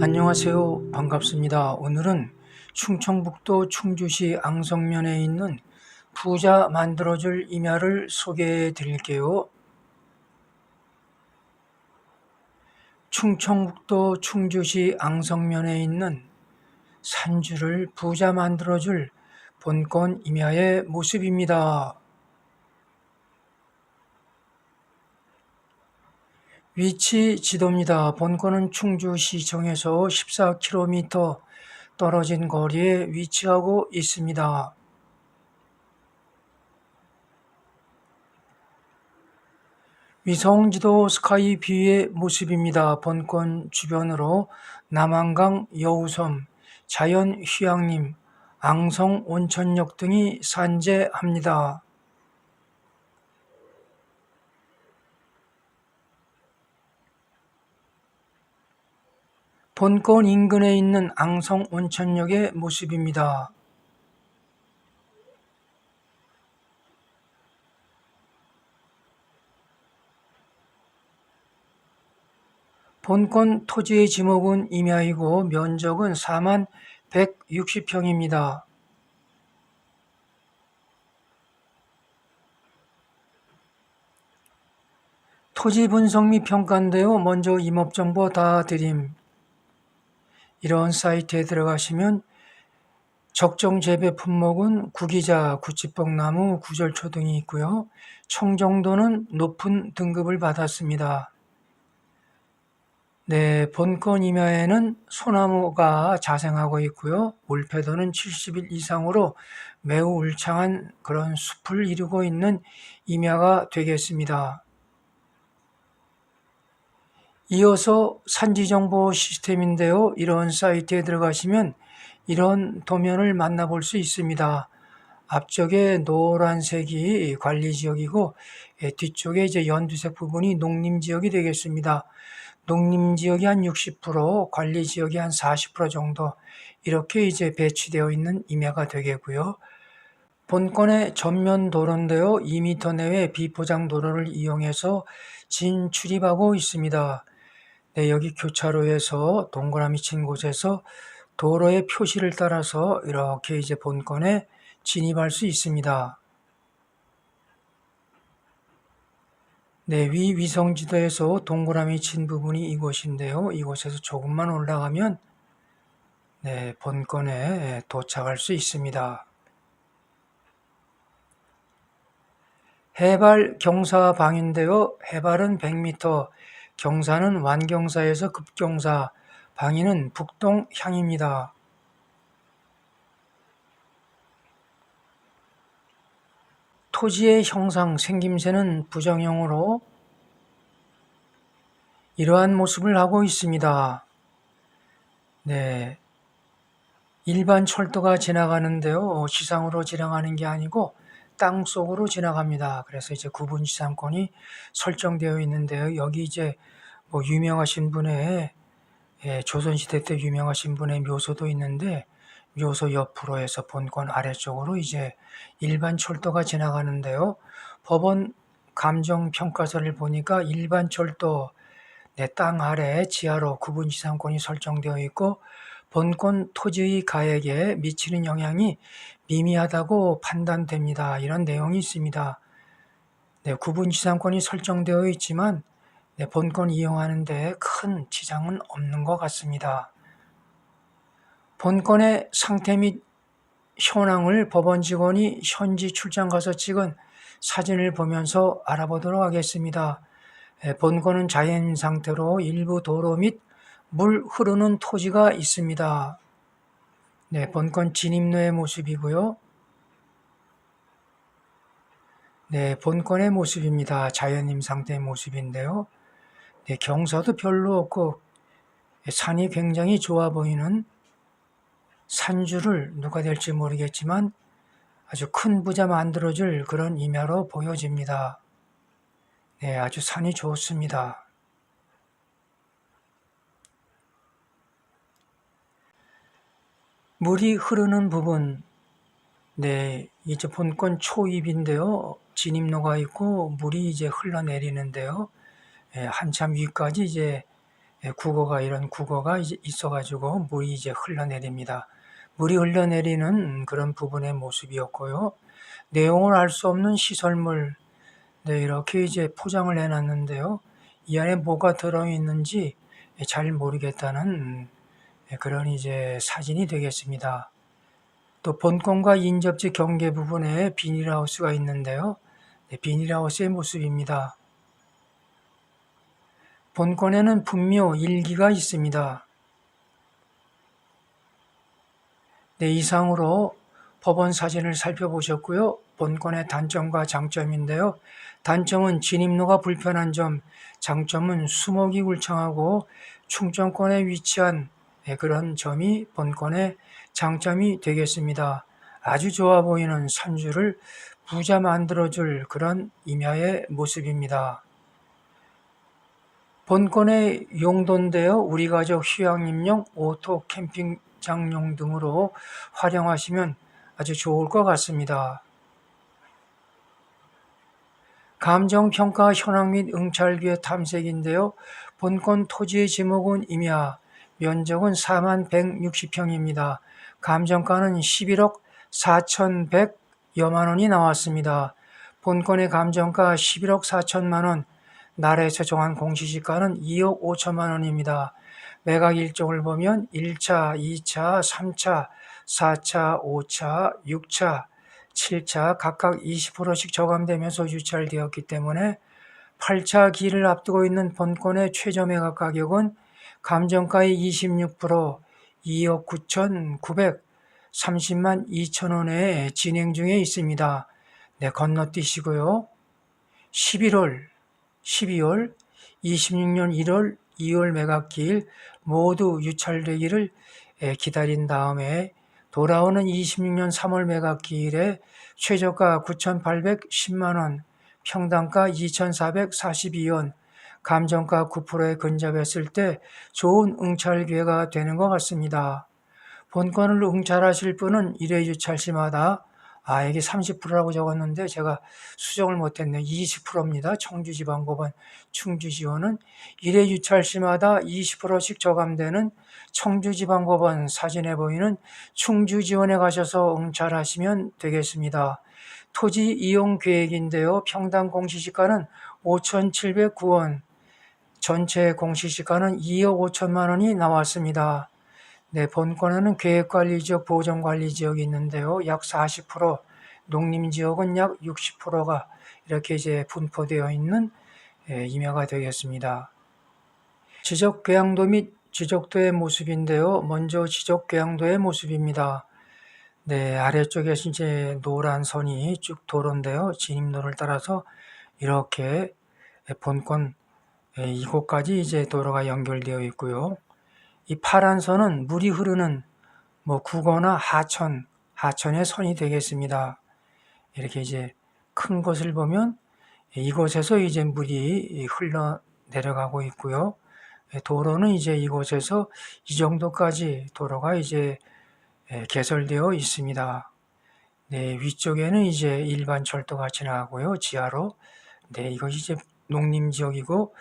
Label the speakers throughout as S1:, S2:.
S1: 안녕하세요. 반갑습니다. 오늘은 충청북도 충주시 앙성면에 있는 부자 만들어줄 임야를 소개해 드릴게요. 충청북도 충주시 앙성면에 있는 산주를 부자 만들어줄 본권 임야의 모습입니다. 위치 지도입니다. 본권은 충주시청에서 14km 떨어진 거리에 위치하고 있습니다. 위성지도 스카이뷰의 모습입니다. 본권 주변으로 남한강, 여우섬, 자연휴양림, 앙성 온천역 등이 산재합니다. 본권 인근에 있는 앙성 온천역의 모습입니다. 본권 토지의 지목은 임야이고 면적은 4만 160평입니다. 토지 분석 및 평가인데요. 먼저 임업정보 다 드림. 이런 사이트에 들어가시면 적정 재배 품목은 구기자, 구치뽕나무, 구절초 등이 있고요. 청정도는 높은 등급을 받았습니다. 네, 본권 임야에는 소나무가 자생하고 있고요. 올패도는 70일 이상으로 매우 울창한 그런 숲을 이루고 있는 임야가 되겠습니다. 이어서 산지정보 시스템인데요. 이런 사이트에 들어가시면 이런 도면을 만나볼 수 있습니다. 앞쪽에 노란색이 관리지역이고 예, 뒤쪽에 이제 연두색 부분이 농림지역이 되겠습니다. 농림지역이 한 60%, 관리지역이 한 40% 정도 이렇게 이제 배치되어 있는 임야가 되겠고요. 본권의 전면 도로인데요. 2m 내외 비포장 도로를 이용해서 진출입하고 있습니다. 네, 여기 교차로에서 동그라미 친 곳에서 도로의 표시를 따라서 이렇게 이제 본권에 진입할 수 있습니다. 네, 위 위성지도에서 동그라미 친 부분이 이곳인데요. 이곳에서 조금만 올라가면 네, 본권에 도착할 수 있습니다. 해발 경사방인데요. 해발은 100m, 경사는 완경사에서 급경사, 방위는 북동향입니다. 토지의 형상, 생김새는 부정형으로 이러한 모습을 하고 있습니다. 네. 일반 철도가 지나가는데요. 시상으로 지나가는 게 아니고 땅 속으로 지나갑니다. 그래서 이제 구분 지상권이 설정되어 있는데요. 여기 이제 뭐 유명하신 분의 예, 조선시대 때 유명하신 분의 묘소도 있는데 묘소 옆으로 해서 본권 아래쪽으로 이제 일반 철도가 지나가는데요. 법원 감정평가서를 보니까 일반 철도 내 땅 아래 지하로 구분 지상권이 설정되어 있고 본권 토지의 가액에 미치는 영향이 미미하다고 판단됩니다. 이런 내용이 있습니다. 네, 구분 지상권이 설정되어 있지만 네, 본권 이용하는 데 큰 지장은 없는 것 같습니다. 본건의 상태 및 현황을 법원 직원이 현지 출장 가서 찍은 사진을 보면서 알아보도록 하겠습니다. 본건은 자연 상태로 일부 도로 및 물 흐르는 토지가 있습니다. 네, 본건 진입로의 모습이고요. 네, 본건의 모습입니다. 자연임 상태의 모습인데요. 네, 경사도 별로 없고 산이 굉장히 좋아 보이는 산주를 누가 될지 모르겠지만 아주 큰 부자 만들어줄 그런 임야로 보여집니다. 네, 아주 산이 좋습니다. 물이 흐르는 부분, 네, 이제 본권 초입인데요. 진입로가 있고 물이 이제 흘러내리는데요. 예, 한참 위까지 이제 예, 국어가 이런 국어가 이제 있어가지고 물이 이제 흘러내립니다. 물이 흘러내리는 그런 부분의 모습이었고요. 내용을 알 수 없는 시설물, 네, 이렇게 이제 포장을 해놨는데요. 이 안에 뭐가 들어있는지 잘 모르겠다는 그런 이제 사진이 되겠습니다. 또 본권과 인접지 경계 부분에 비닐하우스가 있는데요. 네, 비닐하우스의 모습입니다. 본권에는 분묘 일기가 있습니다. 네, 이상으로 법원 사진을 살펴보셨고요. 본권의 단점과 장점인데요. 단점은 진입로가 불편한 점, 장점은 수목이 울창하고 충청권에 위치한 네, 그런 점이 본권의 장점이 되겠습니다. 아주 좋아 보이는 산주를 부자 만들어줄 그런 임야의 모습입니다. 본권의 용도인데요. 우리 가족 휴양림용 오토 캠핑장용 등으로 활용하시면 아주 좋을 것 같습니다. 감정평가 현황 및 응찰기의 탐색인데요. 본권 토지의 지목은 임야, 면적은 4만 160평입니다. 감정가는 11억 4,100여만 원이 나왔습니다. 본권의 감정가 11억 4천만 원, 나라에서 정한 공시지가는 2억 5천만 원입니다. 매각 일정을 보면 1차, 2차, 3차, 4차, 5차, 6차, 7차 각각 20%씩 저감되면서 유찰되었기 때문에 8차 기를 앞두고 있는 본권의 최저 매각 가격은 감정가의 26% 2억 9,930만 2천 원에 진행 중에 있습니다. 네, 건너뛰시고요. 11월, 12월, 26년 1월, 2월 매각기일 모두 유찰되기를 기다린 다음에 돌아오는 26년 3월 매각기일에 최저가 9,810만원, 평당가 2,442원, 감정가 9%에 근접했을 때 좋은 응찰 기회가 되는 것 같습니다. 본권을 응찰하실 분은 1회 유찰 시마다 아, 이게 30%라고 적었는데 제가 수정을 못했네. 20%입니다. 청주지방법원 충주지원은 1회 유찰 시마다 20%씩 저감되는 청주지방법원 사진에 보이는 충주지원에 가셔서 응찰하시면 되겠습니다. 토지 이용 계획인데요. 평당 공시지가는 5,709원, 전체 공시지가는 2억 5천만 원이 나왔습니다. 네, 본권에는 계획관리지역, 보전관리지역이 있는데요. 약 40%, 농림지역은 약 60%가 이렇게 이제 분포되어 있는 예, 임야가 되겠습니다. 지적 궤양도 및 지적도의 모습인데요. 먼저 지적 궤양도의 모습입니다. 네, 아래쪽에 이제 노란 선이 쭉 도로인데요. 진입로를 따라서 이렇게 본권 예, 이곳까지 이제 도로가 연결되어 있고요. 이 파란 선은 물이 흐르는 뭐 국어나 하천, 하천의 선이 되겠습니다. 이렇게 이제 큰 것을 보면 이곳에서 이제 물이 흘러 내려가고 있고요. 도로는 이제 이곳에서 이 정도까지 도로가 이제 개설되어 있습니다. 네, 위쪽에는 이제 일반 철도가 지나가고요. 지하로. 네, 이것이 이제 농림지역이고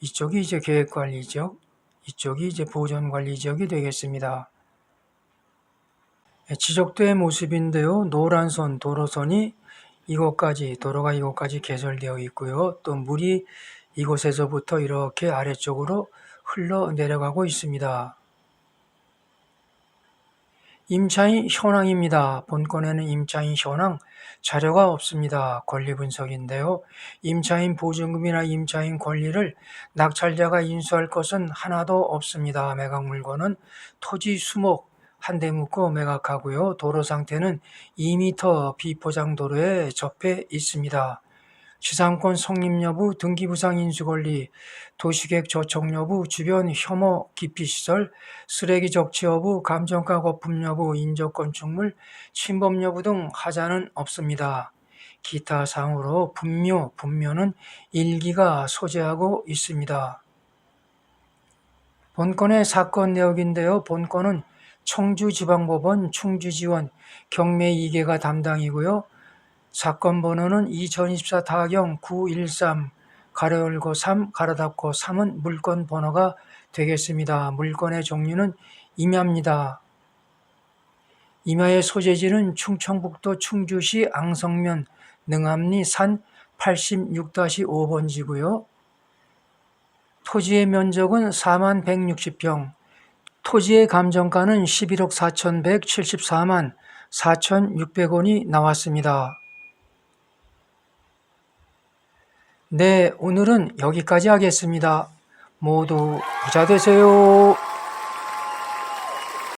S1: 이쪽이 이제 계획관리지역, 이쪽이 이제 보존관리 지역이 되겠습니다. 예, 지적도의 모습인데요. 노란 선, 도로선이 이곳까지, 도로가 이곳까지 개설되어 있고요. 또 물이 이곳에서부터 이렇게 아래쪽으로 흘러 내려가고 있습니다. 임차인 현황입니다. 본건에는 임차인 현황 자료가 없습니다. 권리 분석인데요. 임차인 보증금이나 임차인 권리를 낙찰자가 인수할 것은 하나도 없습니다. 매각 물건은 토지 수목 한 대 묶고 매각하고요. 도로 상태는 2m 비포장 도로에 접해 있습니다. 지상권 성립 여부, 등기부상 인수 권리, 도시계획 조정 여부, 주변 혐오 기피 시설, 쓰레기 적치 여부, 감정가 거품 여부, 인적 건축물, 침범 여부 등 하자는 없습니다. 기타 상으로 분묘, 분묘는 일기가 소재하고 있습니다. 본건의 사건 내역인데요. 본건은 청주지방법원 충주지원 경매 2개가 담당이고요. 사건 번호는 2024 타경 913 가로 열고 3 가로 닫고 3은 물건 번호가 되겠습니다. 물건의 종류는 임야입니다. 임야의 소재지는 충청북도 충주시 앙성면 능암리 산 86-5번지고요. 토지의 면적은 4만 160평, 토지의 감정가는 11억 4,174만 4,600원이 나왔습니다. 네, 오늘은 여기까지 하겠습니다. 모두 부자 되세요.